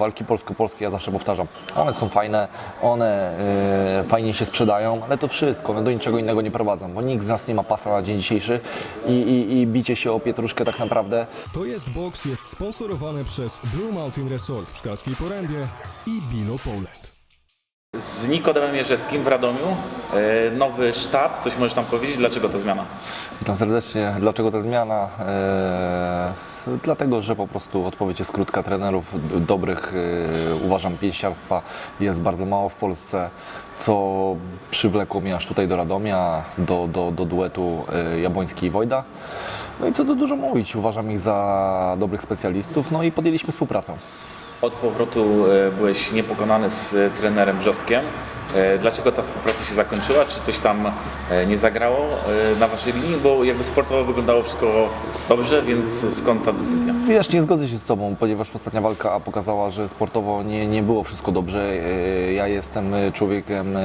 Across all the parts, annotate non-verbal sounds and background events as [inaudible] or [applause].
walki polsko-polskie, ja zawsze powtarzam, one są fajne, one e, fajnie się sprzedają, ale to wszystko, one do niczego innego nie prowadzą, bo nikt z nas nie ma pasa na dzień dzisiejszy i, i, i bicie się o pietruszkę tak naprawdę To jest box jest sponsorowany przez Blue Mountain Resort w Szklarskiej Porębie i Bilo Poland. Z Nikodemem Jerzewskim w Radomiu, e, nowy sztab, coś możesz tam powiedzieć, dlaczego ta zmiana? Witam serdecznie. Dlaczego ta zmiana? Eee, dlatego, że po prostu odpowiedź jest krótka. Trenerów dobrych, e, uważam, pięściarstwa jest bardzo mało w Polsce, co przywlekło mnie aż tutaj do Radomia, do, do, do duetu e, Jabłoński i Wojda. No i co tu dużo mówić, uważam ich za dobrych specjalistów, no i podjęliśmy współpracę. Od powrotu e, byłeś niepokonany z e, trenerem Brzostkiem. E, Dlaczego ta współpraca się zakończyła? Czy coś tam e, nie zagrało e, na waszej linii? Bo jakby sportowo wyglądało wszystko dobrze, więc skąd ta decyzja? Wiesz, nie zgodzę się z Tobą, ponieważ ostatnia walka pokazała, że sportowo nie, nie było wszystko dobrze. Ja jestem człowiekiem,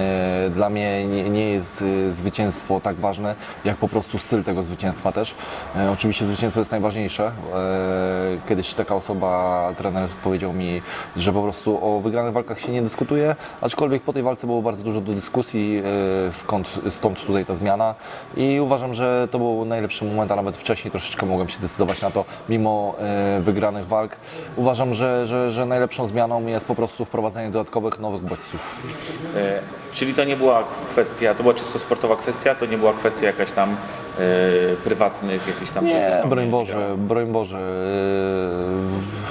dla mnie nie, nie jest zwycięstwo tak ważne, jak po prostu styl tego zwycięstwa też. Oczywiście zwycięstwo jest najważniejsze. Kiedyś taka osoba, trener powiedział mi, że po prostu o wygranych walkach się nie dyskutuje, aczkolwiek po tej walce było bardzo dużo do dyskusji, e, skąd, stąd tutaj ta zmiana i uważam, że to był najlepszy moment, a nawet wcześniej troszeczkę mogłem się decydować na to, mimo e, wygranych walk. Uważam, że, że, że najlepszą zmianą jest po prostu wprowadzenie dodatkowych nowych bodźców. E, Czyli to nie była kwestia, to była czysto sportowa kwestia, to nie była kwestia jakaś tam prywatnych, jakichś tam... Nie, broń Boże, broń Boże.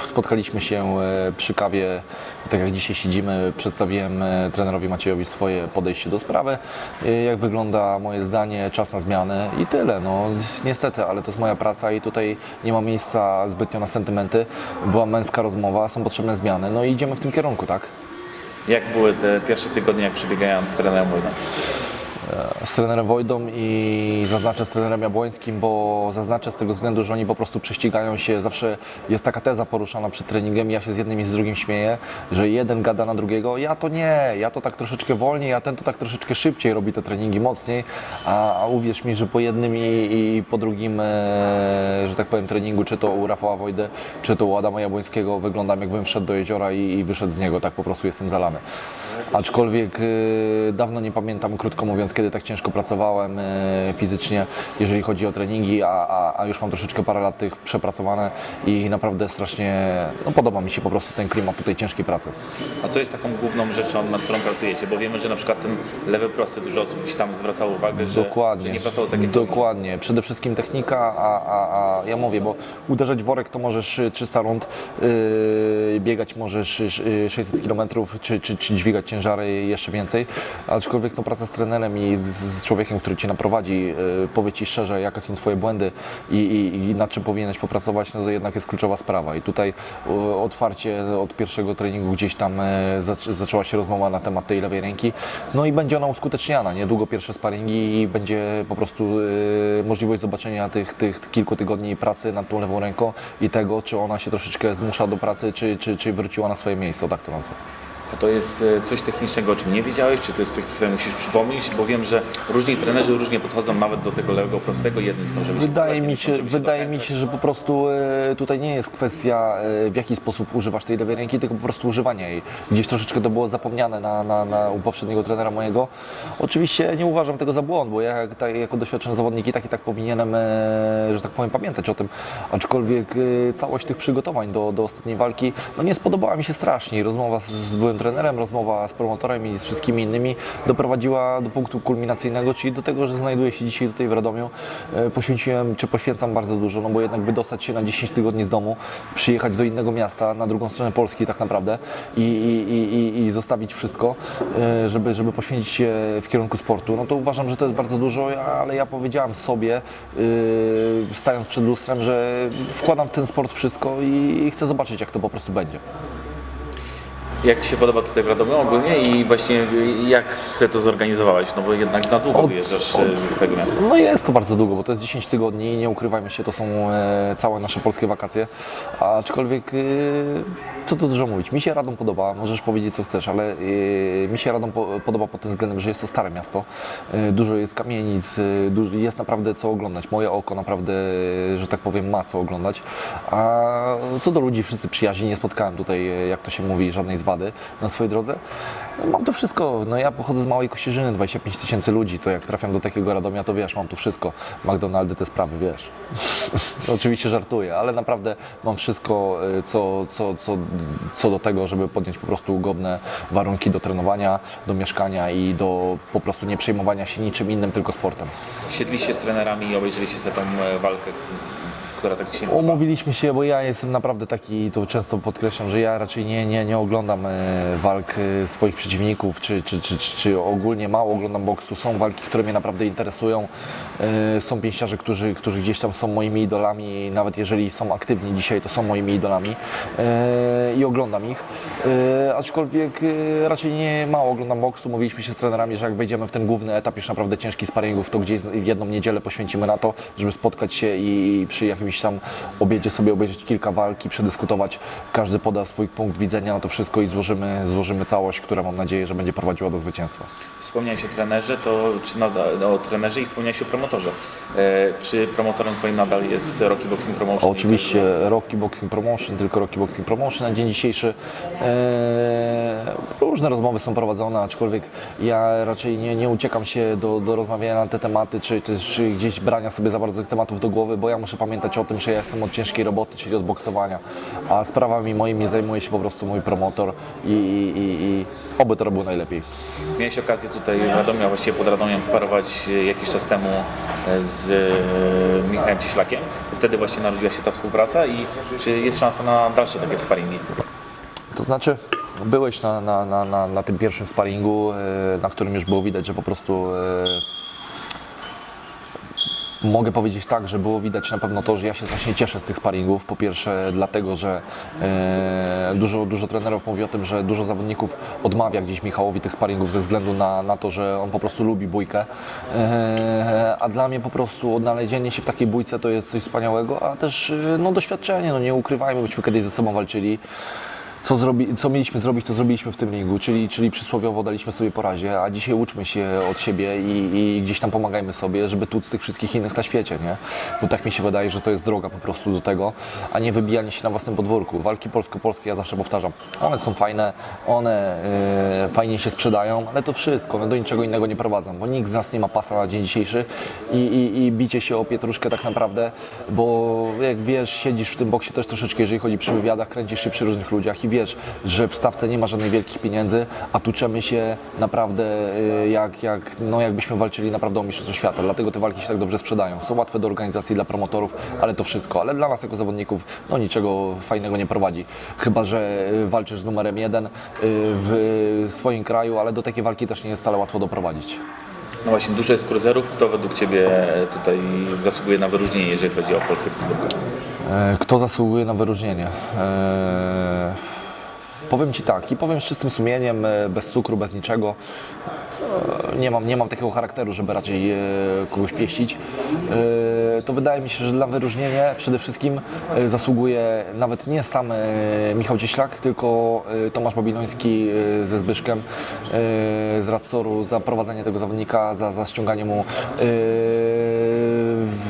Spotkaliśmy się przy kawie, tak jak dzisiaj siedzimy, przedstawiłem e, trenerowi Maciejowi swoje podejście do sprawy, e, jak wygląda moje zdanie, czas na zmianę i tyle. No, niestety, ale to jest moja praca i tutaj nie ma miejsca zbytnio na sentymenty. Była męska rozmowa, są potrzebne zmiany, no i idziemy w tym kierunku, tak? Jak były te pierwsze tygodnie, jak przebiegałem z trenerem Wojdą? Z trenerem Wojdą i zaznaczę z trenerem Jabłońskim, bo zaznaczę z tego względu, że oni po prostu prześcigają się. Zawsze jest taka teza poruszana przed treningiem, ja się z jednym i z drugim śmieję, że jeden gada na drugiego, ja to nie, ja to tak troszeczkę wolniej, a ten to tak troszeczkę szybciej robi te treningi mocniej, a, a uwierz mi, że po jednym i, i po drugim, e, że tak powiem, treningu, czy to u Rafała Wojdy, czy to u Adama Jabłońskiego, wyglądam jakbym wszedł do jeziora i, i wyszedł z niego, tak po prostu jestem zalany. Aczkolwiek y, dawno nie pamiętam, krótko mówiąc, kiedy tak ciężko pracowałem y, fizycznie, jeżeli chodzi o treningi, a, a, a już mam troszeczkę parę lat tych przepracowane i naprawdę strasznie no, podoba mi się po prostu ten klimat tutaj ciężkiej pracy. A co jest taką główną rzeczą, nad którą pracujecie? Bo wiemy, że na przykład ten lewy prosty, dużo osób gdzieś tam zwracało uwagę, że, Dokładnie. że nie pracowało tak jak Dokładnie. Przede wszystkim technika, a, a, a ja mówię, bo uderzać worek to możesz y, 300 rund, yy, biegać możesz y, 600 km, czy, czy, czy dźwigać ciężary jeszcze więcej. Aczkolwiek no, praca z trenerem i z, człowiekiem, który cię naprowadzi, yy, powie ci szczerze, jakie są twoje błędy i, i, i nad czym powinieneś popracować, no to jednak jest kluczowa sprawa. I tutaj y, otwarcie od pierwszego treningu gdzieś tam zac- zaczęła się rozmowa na temat tej lewej ręki. No i będzie ona uskuteczniana. Niedługo pierwsze sparingi i będzie po prostu możliwość zobaczenia tych, tych kilku tygodni pracy nad tą lewą ręką i tego, czy ona się troszeczkę zmusza do pracy, czy, czy, czy wróciła na swoje miejsce, o tak to nazwę. A to jest e, coś technicznego, o czym nie wiedziałeś? Czy to jest coś, co sobie musisz przypomnieć? Bo wiem, że różni trenerzy różnie podchodzą nawet do tego lewego prostego. Jedni chcą, żeby się Wydaje podać, mi chcą, się, wydaje mi się, że po prostu e, tutaj nie jest kwestia e, w jaki sposób używasz tej lewej ręki, tylko po prostu używania jej. Gdzieś troszeczkę to było zapomniane na, na, na, u poprzedniego trenera mojego. Oczywiście nie uważam tego za błąd, bo ja tak, jako doświadczony zawodnik i tak i tak powinienem, że tak powiem, pamiętać o tym. Aczkolwiek całość tych przygotowań do, do ostatniej walki no nie spodobała mi się strasznie. Rozmowa z, z byłym trenerem, rozmowa z promotorem i z wszystkimi innymi doprowadziła do punktu kulminacyjnego, czyli do tego, że znajduję się dzisiaj tutaj w Radomiu. E, Poświęciłem, czy poświęcam bardzo dużo, no bo jednak wydostać się na 10 tygodni z domu, przyjechać do innego miasta, na drugą stronę Polski tak naprawdę i, i, i, i- zostawić wszystko, e, żeby, żeby poświęcić się w kierunku sportu, no to uważam, że to jest bardzo dużo, ale ja powiedziałam sobie, e, stając przed lustrem, że wkładam w ten sport wszystko i chcę zobaczyć, jak to po prostu będzie. Jak Ci się podoba tutaj w Radomiu ogólnie i właśnie jak sobie to zorganizowałeś? No bo jednak na długo Od- wyjeżdżasz od- e, ze swojego miasta. No jest to bardzo długo, bo to jest 10 tygodni i nie ukrywajmy się, to są e, całe nasze polskie wakacje. Aczkolwiek, e, co tu dużo mówić, mi się Radom podoba, możesz powiedzieć co chcesz, ale e, mi się Radom po, podoba pod tym względem, że jest to stare miasto. E, dużo jest kamienic, e, dużo, jest naprawdę co oglądać. Moje oko naprawdę, e, że tak powiem, ma co oglądać. A co do ludzi, wszyscy przyjaźni, nie spotkałem tutaj, e, jak to się mówi, żadnej na swojej drodze. No, mam to wszystko. No ja pochodzę z małej Kościerzyny, 25 tysięcy ludzi, to jak trafiam do takiego Radomia, to wiesz, mam tu wszystko. McDonaldy, te sprawy, wiesz. [laughs] Oczywiście żartuję, ale naprawdę mam wszystko, y, co, co, co, co do tego, żeby podjąć po prostu godne warunki do trenowania, do mieszkania i do po prostu nie przejmowania się niczym innym, tylko sportem. Siedliście z trenerami i obejrzeliście sobie tą e, walkę, która tak się Umówiliśmy się, bo ja jestem naprawdę taki, to często podkreślam, że ja raczej nie, nie, nie oglądam e, walk e, swoich przeciwników, czy, czy, czy, czy, ogólnie mało oglądam boksu. Są walki, które mnie naprawdę interesują. E, Są pięściarze, którzy, którzy gdzieś tam są moimi idolami, nawet jeżeli są aktywni dzisiaj, to są moimi idolami i oglądam ich. Aczkolwiek raczej nie mało oglądam boksu. Mówiliśmy się z trenerami, że jak wejdziemy w ten główny etap już naprawdę ciężki sparingów, to gdzieś jedną niedzielę poświęcimy na to, żeby spotkać się i przy jakimś tam obiedzie sobie obejrzeć kilka walk i przedyskutować. Każdy poda swój punkt widzenia na to wszystko i złożymy, złożymy całość, która mam nadzieję, że będzie prowadziła do zwycięstwa. Wspomniałeś o trenerze, to czy nadal, no, o trenerze i wspomniałeś o promotorze. E, czy promotorem Twoim nadal jest Rocky Boxing Promotion? Oczywiście Rocky Boxing Promotion, tylko Rocky Boxing Promotion na dzień dzisiejszy. E, różne rozmowy są prowadzone, aczkolwiek ja raczej nie, nie uciekam się do, do rozmawiania na te tematy, czy, czy, czy gdzieś brania sobie za bardzo tych tematów do głowy, bo ja muszę pamiętać o tym, że ja jestem od ciężkiej roboty, czyli od boksowania, a sprawami moimi zajmuje się po prostu mój promotor i, i, i, i oby to robił najlepiej. Miałeś okazję tutaj w Radomiu, a właściwie pod Radomiem sparować e, jakiś czas temu e, z e, Michałem Cieślakiem. To wtedy właśnie narodziła się ta współpraca i czy jest szansa na dalsze takie sparingi? To znaczy, byłeś na, na, na, na, na tym pierwszym sparingu, na którym już było widać, że po prostu mogę powiedzieć tak, że było widać na pewno to, że ja się strasznie cieszę z tych sparingów. Po pierwsze dlatego, że e, dużo, dużo trenerów mówi o tym, że dużo zawodników odmawia gdzieś Michałowi tych sparingów ze względu na, na to, że on po prostu lubi bójkę. E, a dla mnie po prostu odnalezienie się w takiej bójce to jest coś wspaniałego, a też e, no, doświadczenie, no nie ukrywajmy, byśmy kiedyś ze sobą walczyli co, zrobi, co mieliśmy zrobić, to zrobiliśmy w tym ringu, czyli, czyli przysłowiowo daliśmy sobie po razie, a dzisiaj uczmy się od siebie i, i gdzieś tam pomagajmy sobie, żeby tłuc tych wszystkich innych na świecie, nie? Bo tak mi się wydaje, że to jest droga po prostu do tego, a nie wybijanie się na własnym podwórku. Walki polsko-polskie, ja zawsze powtarzam, one są fajne, one e, fajnie się sprzedają, ale to wszystko, one do niczego innego nie prowadzą, bo nikt z nas nie ma pasa na dzień dzisiejszy i, i, i bicie się o pietruszkę tak naprawdę, bo jak wiesz, siedzisz w tym boksie też troszeczkę, jeżeli chodzi przy wywiadach, kręcisz się przy różnych ludziach i wiesz, że w stawce nie ma żadnych wielkich pieniędzy, a tuczemy się naprawdę y, jak, jak, no jakbyśmy walczyli naprawdę o mistrzostwo świata. Dlatego te walki się tak dobrze sprzedają. Są łatwe do organizacji dla promotorów, ale to wszystko. Ale dla nas jako zawodników no niczego fajnego nie prowadzi. Chyba, że y, walczysz z numerem jeden y, w swoim kraju, ale do takiej walki też nie jest wcale łatwo doprowadzić. No właśnie, dużo jest cruiserów. Kto według Ciebie tutaj zasługuje na wyróżnienie, jeżeli chodzi o polskie podwórko? E, Kto zasługuje na wyróżnienie? E, Powiem Ci tak i powiem z czystym sumieniem, e, bez cukru, bez niczego. E, Nie mam, nie mam takiego charakteru, żeby raczej e, kogoś pieścić. To wydaje mi się, że dla wyróżnienia przede wszystkim zasługuje nawet nie sam Michał Cieślak, tylko Tomasz Babiloński ze Zbyszkiem z Radsoru za prowadzenie tego zawodnika, za, za ściąganie mu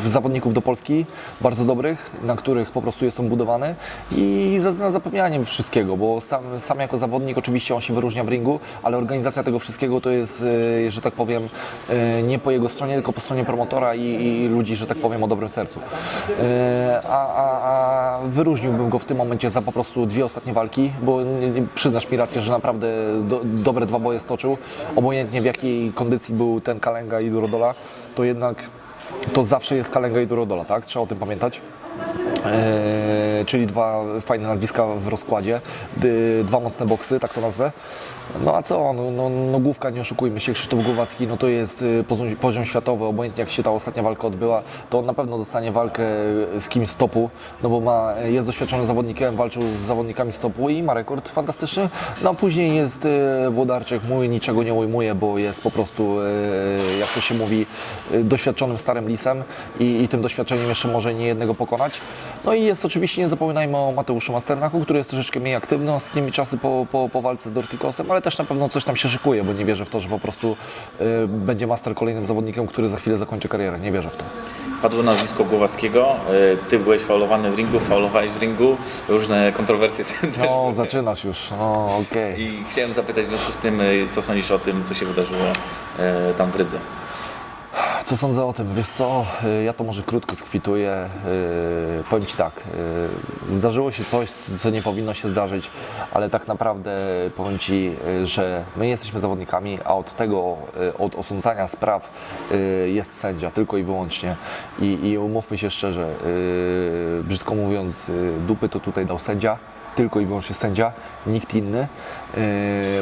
zawodników do Polski, bardzo dobrych, na których po prostu jest on budowany i za zapewnianiem wszystkiego, bo sam, sam jako zawodnik oczywiście on się wyróżnia w ringu, ale organizacja tego wszystkiego to jest, e, że tak powiem, e, nie po jego stronie, tylko po stronie promotora i, i ludzi, że tak powiem, o dobrym sercu. E, A, a, a wyróżniłbym go w tym momencie za po prostu dwie ostatnie walki, bo przyznasz mi rację, że naprawdę do, dobre dwa boje stoczył. Obojętnie w jakiej kondycji był ten Kalenga i Durodola, to jednak to zawsze jest Kalenga i Durodola, tak? Trzeba o tym pamiętać. Eee, czyli dwa fajne nazwiska w rozkładzie, dwa mocne boksy, tak to nazwę. No a co, no, no, no główka, nie oszukujmy się, Krzysztof Głowacki, no to jest y, poziom, światowy, obojętnie jak się ta ostatnia walka odbyła, to on na pewno dostanie walkę z kimś z topu, no bo ma, jest doświadczonym zawodnikiem, walczył z zawodnikami z topu i ma rekord fantastyczny. No a później jest y, Włodarczyk, mój niczego nie ujmuje, bo jest po prostu, y, jak to się mówi, y, doświadczonym starym lisem i, i tym doświadczeniem jeszcze może nie jednego pokonać. No i jest oczywiście, nie zapominajmy o Mateuszu Masternaku, który jest troszeczkę mniej aktywny ostatnimi czasy po, po, po walce z Dortikosem, ale też na pewno coś tam się szykuje, bo nie wierzę w to, że po prostu y, będzie Master kolejnym zawodnikiem, który za chwilę zakończy karierę. Nie wierzę w to. Padło nazwisko Głowackiego, y, ty byłeś faulowany w ringu, faulowałeś w ringu, różne kontrowersje [laughs] No, zaczynasz już. No, okej. I chciałem zapytać w związku z tym, y, co sądzisz o tym, co się wydarzyło y, tam w Rydze? Co sądzę o tym? Wiesz co, y, ja to może krótko skwituję. Y, Powiem Ci tak, y, zdarzyło się coś, co nie powinno się zdarzyć, ale tak naprawdę powiem Ci, y, że my jesteśmy zawodnikami, a od tego, y, od osądzania spraw y, jest sędzia, tylko i wyłącznie. I, i umówmy się szczerze, y, brzydko mówiąc, y, dupy to tutaj dał sędzia, tylko i wyłącznie sędzia, nikt inny. Yy,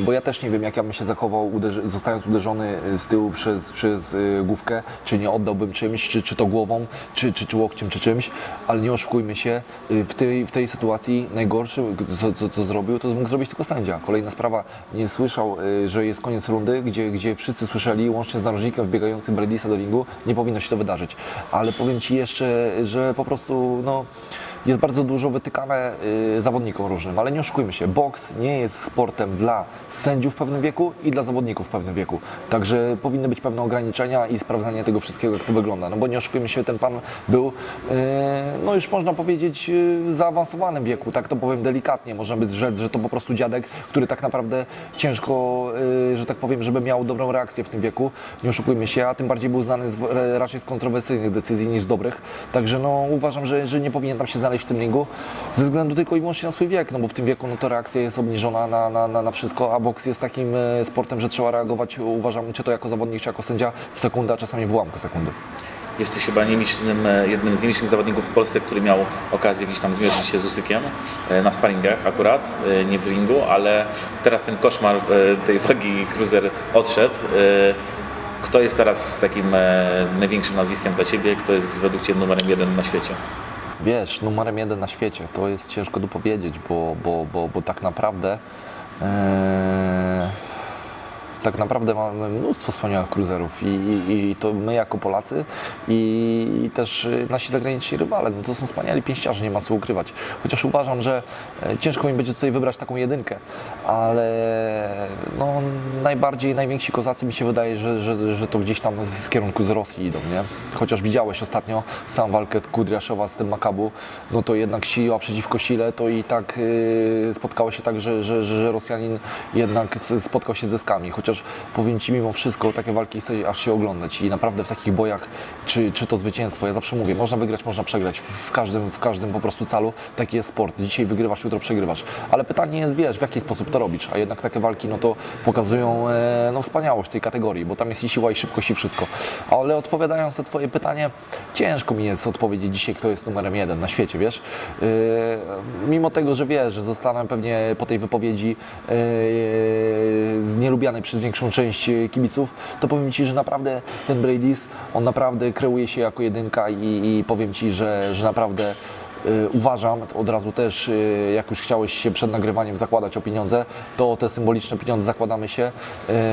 bo ja też nie wiem, jak ja bym się zachował, zostając uderzony y, z tyłu przez, przez y, główkę, czy nie oddałbym czymś, czy, czy to głową, czy, czy, czy łokciem, czy czymś, ale nie oszukujmy się, w tej, w tej sytuacji najgorszy, co, co, co zrobił, to mógł zrobić tylko sędzia. Kolejna sprawa, nie słyszał, że jest koniec rundy, gdzie, gdzie wszyscy słyszeli, łącznie z narożnikiem wbiegającym Bradisa do ringu, nie powinno się to wydarzyć. Ale powiem Ci jeszcze, że po prostu, no, jest bardzo dużo wytykane y, zawodnikom różnym, ale nie oszukujmy się, boks nie jest sportem dla sędziów w pewnym wieku i dla zawodników w pewnym wieku. Także powinny być pewne ograniczenia i sprawdzanie tego wszystkiego, jak to wygląda. No bo nie oszukujmy się, ten pan był, y, no już można powiedzieć, y, w zaawansowanym wieku, tak to powiem delikatnie. Można by rzec, że to po prostu dziadek, który tak naprawdę ciężko, że tak powiem, żeby miał dobrą reakcję w tym wieku. Nie oszukujmy się, a tym bardziej był znany raczej z kontrowersyjnych decyzji niż z dobrych. Także no uważam, że, że nie powinien tam się znaleźć w tym ringu ze względu tylko i wyłącznie na swój wiek, no bo w tym wieku no to reakcja jest obniżona na, na, na, na wszystko, a boks jest takim e, sportem, że trzeba reagować, uważam, czy to jako zawodnik, czy jako sędzia w sekundę, a czasami w ułamku sekundy. Jesteś chyba nielicznym, e, jednym z nielicznych zawodników w Polsce, który miał okazję gdzieś tam zmierzyć się z Usykiem e, na sparingach akurat, nie w ringu, ale teraz ten koszmar tej wagi cruiser odszedł. Kto jest teraz takim największym nazwiskiem dla Ciebie? Kto jest według Ciebie numerem jeden na świecie? Wiesz, numerem jeden na świecie, to jest ciężko tu powiedzieć, bo, bo, bo, bo tak naprawdę e, tak naprawdę mamy mnóstwo wspaniałych cruiserów i, i, i to my jako Polacy i, i też y, nasi zagraniczni rywale, no to są wspaniali pięściarze, nie ma co ukrywać. Chociaż uważam, że e, ciężko mi będzie tutaj wybrać taką jedynkę, ale no, najbardziej, najwięksi kozacy mi się wydaje, że, że, że to gdzieś tam z kierunku z Rosji idą, nie? Chociaż widziałeś ostatnio sam walkę Kudriaszowa z tym Makabu, no to jednak siła przeciwko sile, to i tak y, spotkało się tak, że, że, że Rosjanin jednak spotkał się z zyskami. Chociaż powiem Ci, mimo wszystko takie walki chce aż się oglądać i naprawdę w takich bojach, czy, czy to zwycięstwo, ja zawsze mówię, można wygrać, można przegrać, w każdym, w każdym po prostu calu, taki jest sport. Dzisiaj wygrywasz, jutro przegrywasz. Ale pytanie jest, wiesz, w jaki sposób to robisz, a jednak takie walki, no to pokazują e, no, wspaniałość tej kategorii, bo tam jest i siła, i szybkość, i wszystko. Ale odpowiadając na Twoje pytanie, ciężko mi jest odpowiedzieć dzisiaj, kto jest numerem jeden na świecie, wiesz. Yy, mimo tego, że wiesz, że zostanę pewnie po tej wypowiedzi yy, znielubiany przez większą część e, kibiców, to powiem Ci, że naprawdę ten Brady's, on naprawdę kreuje się jako jedynka i, i powiem Ci, że, że naprawdę Y, uważam, od razu też, y, jak już chciałeś się przed nagrywaniem zakładać o pieniądze, to o te symboliczne pieniądze zakładamy się,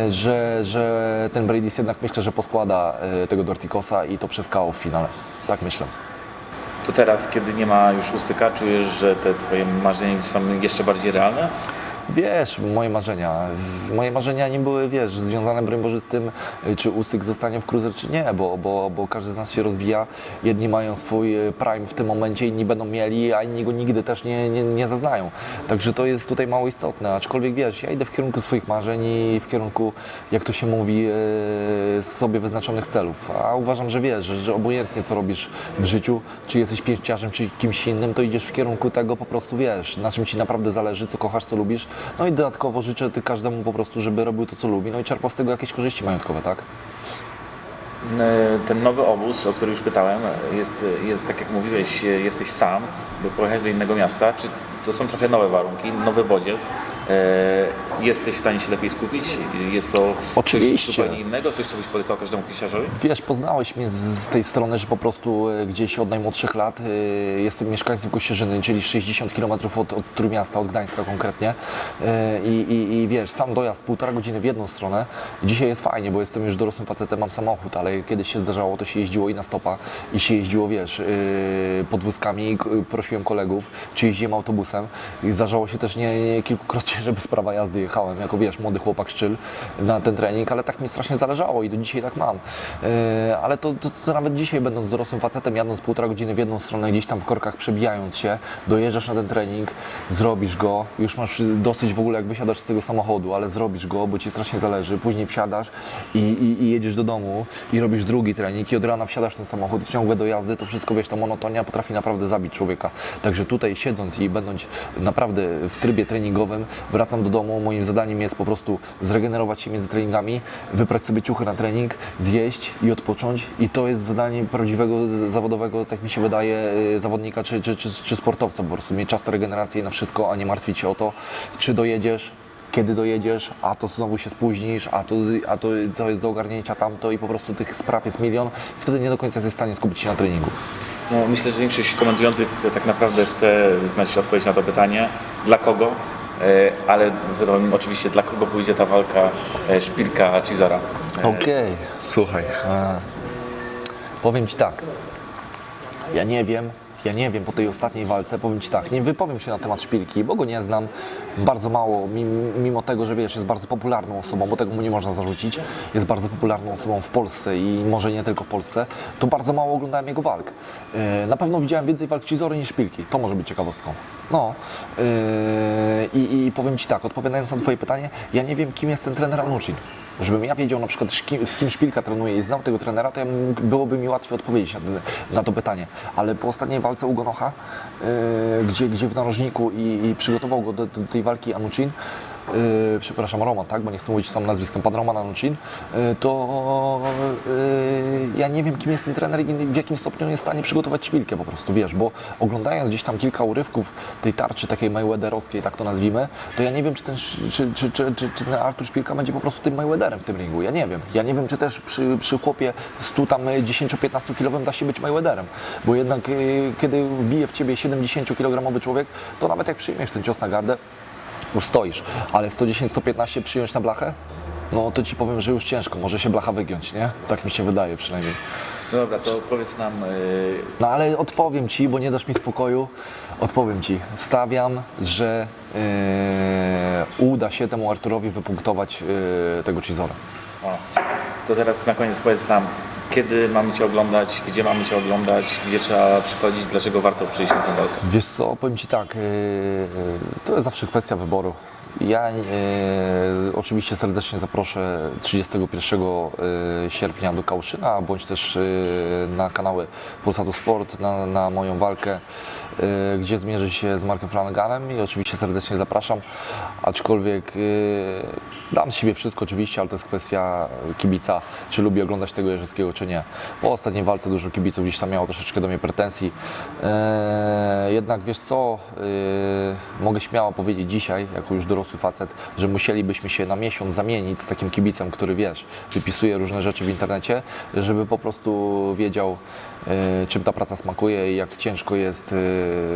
że, że ten Brady's jednak myślę, że poskłada tego Dortikosa i to przez KO w finale. Tak myślę. To teraz, kiedy nie ma już Usyka, czujesz, że te Twoje marzenia są jeszcze bardziej realne? Wiesz, moje marzenia. Moje marzenia nie były, wiesz, związane broń z tym, y, czy Usyk zostanie w cruiser, czy nie, bo, bo, bo każdy z nas się rozwija. Jedni mają swój y, prime w tym momencie, inni będą mieli, a inni go nigdy też nie, nie, nie zaznają. Także to jest tutaj mało istotne. Aczkolwiek wiesz, ja idę w kierunku swoich marzeń i w kierunku, jak to się mówi, y, sobie wyznaczonych celów. A uważam, że wiesz, że obojętnie co robisz w życiu, czy jesteś pięściarzem, czy kimś innym, to idziesz w kierunku tego po prostu, wiesz, na czym ci naprawdę zależy, co kochasz, co lubisz. No i dodatkowo życzę każdemu po prostu, żeby robił to, co lubi, no i czerpał z tego jakieś korzyści majątkowe, tak? Ten nowy obóz, o który już pytałem, jest, jest tak jak mówiłeś, jesteś sam, by pojechać do innego miasta. Czy to są trochę nowe warunki, nowy bodziec? E, Jesteś w stanie się lepiej skupić? Jest to Oczywiście. coś zupełnie innego, coś, co byś polecał każdemu piłkarzowi? Wiesz, poznałeś mnie z, z tej strony, że po prostu e, gdzieś od najmłodszych lat e, jestem mieszkańcem Kościerzyny, czyli 60 km od, od Trójmiasta, od Gdańska konkretnie. E, I, i, I wiesz, sam dojazd półtora godziny w jedną stronę. Dzisiaj jest fajnie, bo jestem już dorosłym facetem, mam samochód, ale kiedyś się zdarzało, to się jeździło i na stopa, i się jeździło, wiesz, e, podwózkami, prosiłem kolegów, czy jeździłem autobusem. I zdarzało się też nie, nie kilkukrotnie, [laughs] żeby sprawa jazdy jechałem, jako wiesz, młody chłopak szczyl na ten trening, ale tak mi strasznie zależało i do dzisiaj tak mam. E, ale to, to, to nawet dzisiaj, będąc dorosłym facetem, jadąc półtora godziny w jedną stronę, gdzieś tam w korkach przebijając się, dojeżdżasz na ten trening, zrobisz go, już masz dosyć w ogóle jak wysiadasz z tego samochodu, ale zrobisz go, bo ci strasznie zależy, później wsiadasz i, i, i jedziesz do domu i robisz drugi trening i od rana wsiadasz w ten samochód, ciągle do jazdy, to wszystko, wiesz, ta monotonia potrafi naprawdę zabić człowieka. Także tutaj siedząc i będąc naprawdę w trybie treningowym, wracam do domu, moim zadaniem jest po prostu zregenerować się między treningami, wyprać sobie ciuchy na trening, zjeść i odpocząć. I to jest zadanie prawdziwego zawodowego, tak mi się wydaje, y, zawodnika czy, czy, czy, czy sportowca. Po prostu, mieć czas na regenerację i na wszystko, a nie martwić się o to, czy dojedziesz, kiedy dojedziesz, a to znowu się spóźnisz, a to, a to, to jest do ogarnięcia tamto i po prostu tych spraw jest milion wtedy nie do końca jesteś w stanie skupić się na treningu. No, myślę, że większość komentujących tak naprawdę chce znać odpowiedź na to pytanie, dla kogo, E, ale wiadomo, oczywiście dla kogo pójdzie ta walka e, Szpilka Cizora. E, Okej, słuchaj. E, powiem Ci tak. Ja nie wiem, ja nie wiem po tej ostatniej walce, powiem Ci tak, nie wypowiem się na temat szpilki, bo go nie znam bardzo mało, mim- mimo tego, że wiesz, jest bardzo popularną osobą, bo tego mu nie można zarzucić, jest bardzo popularną osobą w Polsce i może nie tylko w Polsce, to bardzo mało oglądałem jego walk. E, na pewno widziałem więcej walk Cizory niż szpilki, to może być ciekawostką. No e, i, i powiem Ci tak, odpowiadając na Twoje pytanie, ja nie wiem kim jest ten trener Anuchin. Żebym ja wiedział na przykład z kim, Szpilka trenuje i znał tego trenera, to ja byłoby mi łatwiej odpowiedzieć na, to pytanie. Ale po ostatniej walce u Gonocha, yy, gdzie, gdzie w narożniku i, i przygotował go do, do tej walki Anuchin, yy, przepraszam, Roman, tak, bo nie chcę mówić sam nazwiskiem, pan Roman Anuchin, yy, to yy, ja nie wiem kim jest ten trener i w jakim stopniu on jest w stanie przygotować Szpilkę po prostu, wiesz, bo oglądając gdzieś tam kilka urywków tej tarczy takiej Mayweatherowskiej, tak to nazwijmy, to ja nie wiem, czy ten, czy, czy, czy, czy, czy ten Artur Szpilka będzie po prostu tym Mayweatherem w tym ringu. Ja nie wiem. Ja nie wiem, czy też przy, przy chłopie 100 tam 10-15 kilowym da się być Mayweatherem, bo jednak y, kiedy bije w ciebie 70-kilogramowy człowiek, to nawet jak przyjmiesz ten cios na gardę, ustoisz, ale 110-115 przyjąć na blachę? No to ci powiem, że już ciężko, może się blacha wygiąć, nie? Tak mi się wydaje przynajmniej. No dobra, to powiedz nam, e, No ale odpowiem Ci, bo nie dasz mi spokoju. Odpowiem Ci. Stawiam, że e, uda się temu Arturowi wypunktować e, tego Cizora. o, to teraz na koniec powiedz nam, kiedy mamy Cię oglądać, gdzie mamy Cię oglądać, gdzie trzeba przychodzić, dlaczego warto przyjść na tę walkę. Wiesz co, powiem Ci tak, e, e, to jest zawsze kwestia wyboru. Ja e, oczywiście serdecznie zaproszę 31 e, sierpnia do Kałszyna, bądź też na kanały Polsatu Sport, na, na moją walkę, gdzie zmierzę się z Markiem Flanaganem i oczywiście serdecznie zapraszam, aczkolwiek e, dam z siebie wszystko oczywiście, ale to jest kwestia kibica, czy lubi oglądać tego Jerzyckiego, czy nie. Po ostatniej walce dużo kibiców gdzieś tam miało troszeczkę do mnie pretensji, e, jednak wiesz co, e, mogę śmiało powiedzieć dzisiaj, jako już dorosły facet, że musielibyśmy się na miesiąc zamienić z takim kibicem, który wiesz, wypisuje różne rzeczy w internecie, żeby po prostu wiedział, e, czym ta praca smakuje i jak ciężko jest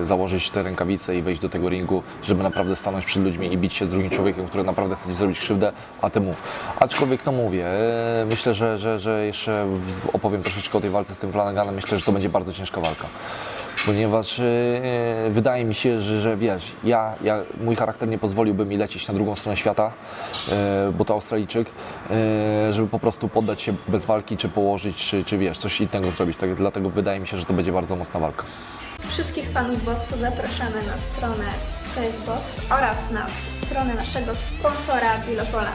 e, założyć te rękawice i wejść do tego ringu, żeby naprawdę stanąć przed ludźmi i bić się z drugim człowiekiem, który naprawdę chce ci zrobić krzywdę, a temu. Aczkolwiek no mówię, e, myślę, że, że, że jeszcze opowiem troszeczkę o tej walce z tym Flanaganem, myślę, że to będzie bardzo ciężka walka ponieważ e, wydaje mi się, że, że wiesz, ja, ja, mój charakter nie pozwoliłby mi lecieć na drugą stronę świata, e, bo to Australijczyk, e, żeby po prostu poddać się bez walki, czy położyć, czy, czy wiesz, coś innego zrobić. Tak, dlatego wydaje mi się, że to będzie bardzo mocna walka. Wszystkich fanów boksu zapraszamy na stronę Box oraz na stronę naszego sponsora Bilopola.